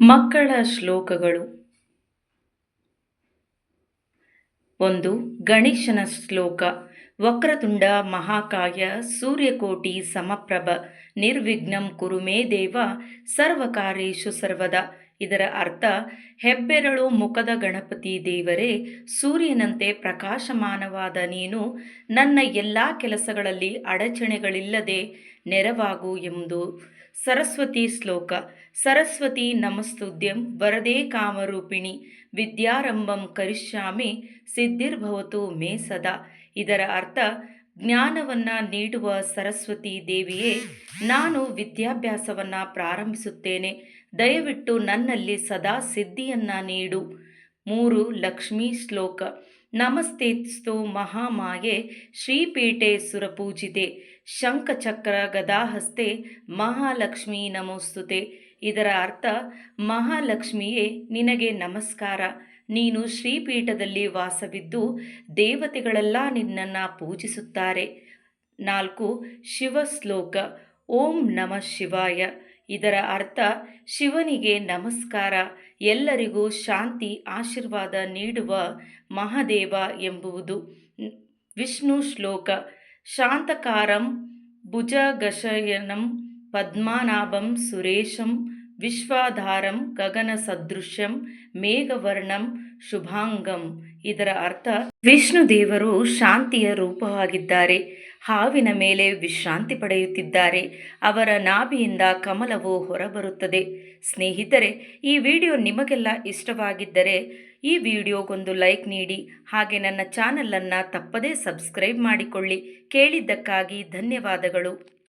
ಮಕ್ಕಳ ಶ್ಲೋಕಗಳು. ಒಂದು ಗಣೇಶನ ಶ್ಲೋಕ. ವಕ್ರತುಂಡ ಮಹಾಕಾಯ ಸೂರ್ಯಕೋಟಿ ಸಮಪ್ರಭ ನಿರ್ವಿಘ್ನಂ ಕುರುಮೇ ದೇವ ಸರ್ವಕಾರೇಶು ಸರ್ವದ. ಇದರ ಅರ್ಥ, ಹೆಬ್ಬೆರಳು ಮುಖದ ಗಣಪತಿ ದೇವರೇ, ಸೂರ್ಯನಂತೆ ಪ್ರಕಾಶಮಾನವಾದ ನೀನು, ನನ್ನ ಎಲ್ಲ ಕೆಲಸಗಳಲ್ಲಿ ಅಡಚಣೆಗಳಿಲ್ಲದೆ ನೆರವಾಗು ಎಂದು. ಸರಸ್ವತಿ ಶ್ಲೋಕ. ಸರಸ್ವತಿ ನಮಸ್ತುದ್ಯಂ ವರದೇ ಕಾಮರೂಪಿಣಿ, ವಿದ್ಯಾರಂಭಂ ಕರಿಷ್ಯಾಮಿ, ಸಿದ್ಧಿರ್ಭವತು ಮೇ ಸದಾ. ಇದರ ಅರ್ಥ ಜ್ಞಾನವನ್ನು ನೀಡುವ ಸರಸ್ವತಿ ದೇವಿಯೇ, ನಾನು ವಿದ್ಯಾಭ್ಯಾಸವನ್ನು ಪ್ರಾರಂಭಿಸುತ್ತೇನೆ. ದಯವಿಟ್ಟು ನನ್ನಲ್ಲಿ ಸದಾ ಸಿದ್ಧಿಯನ್ನು ನೀಡು. ಮೂರು ಲಕ್ಷ್ಮೀ ಶ್ಲೋಕ. ನಮಸ್ತೇಸ್ತು ಮಹಾಮಾಯೆ ಶ್ರೀಪೀಠೆ ಸುರಪೂಜಿತೆ ಶಂಖಚಕ್ರ ಗದಾಹಸ್ತೆ, ಮಹಾಲಕ್ಷ್ಮೀ ನಮೋಸ್ತುತೆ. ಇದರ ಅರ್ಥ, ಮಹಾಲಕ್ಷ್ಮಿಯೇ, ನಿನಗೆ ನಮಸ್ಕಾರ. ನೀನು ಶ್ರೀಪೀಠದಲ್ಲಿ ವಾಸವಿದ್ದು ದೇವತೆಗಳೆಲ್ಲ ನಿನ್ನನ್ನು ಪೂಜಿಸುತ್ತಾರೆ. ನಾಲ್ಕು ಶಿವ ಶ್ಲೋಕ ಓಂ ನಮಃ ಶಿವಾಯ. ಇದರ ಅರ್ಥ, ಶಿವನಿಗೆ ನಮಸ್ಕಾರ. ಎಲ್ಲರಿಗೂ ಶಾಂತಿ, ಆಶೀರ್ವಾದ ನೀಡುವ ಮಹಾದೇವ ಎಂಬುವುದು. ವಿಷ್ಣು ಶ್ಲೋಕ. ಶಾಂತಕಾರಂ ಭುಜಗಶಯನಂ ಪದ್ಮನಾಭಂ ಸುರೇಶಂ ವಿಶ್ವಾಧಾರಂ ಗಗನ ಸದೃಶ್ಯಂ ಮೇಘವರ್ಣಂ ಶುಭಾಂಗಂ. ಇದರ ಅರ್ಥ, ವಿಷ್ಣು ದೇವರು ಶಾಂತಿಯ ರೂಪವಾಗಿದ್ದಾರೆ. ಹಾವಿನ ಮೇಲೆ ವಿಶ್ರಾಂತಿ ಪಡೆಯುತ್ತಿದ್ದಾರೆ. ಅವರ ನಾಭಿಯಿಂದ ಕಮಲವು ಹೊರಬರುತ್ತದೆ. ಸ್ನೇಹಿತರೆ, ಈ ವಿಡಿಯೋ ನಿಮಗೆಲ್ಲ ಇಷ್ಟವಾಗಿದ್ದರೆ ಈ ವಿಡಿಯೋಗೊಂದು ಲೈಕ್ ನೀಡಿ, ಹಾಗೆ ನನ್ನ ಚಾನಲನ್ನು ತಪ್ಪದೇ ಸಬ್ಸ್ಕ್ರೈಬ್ ಮಾಡಿಕೊಳ್ಳಿ. ಕೇಳಿದ್ದಕ್ಕಾಗಿ ಧನ್ಯವಾದಗಳು.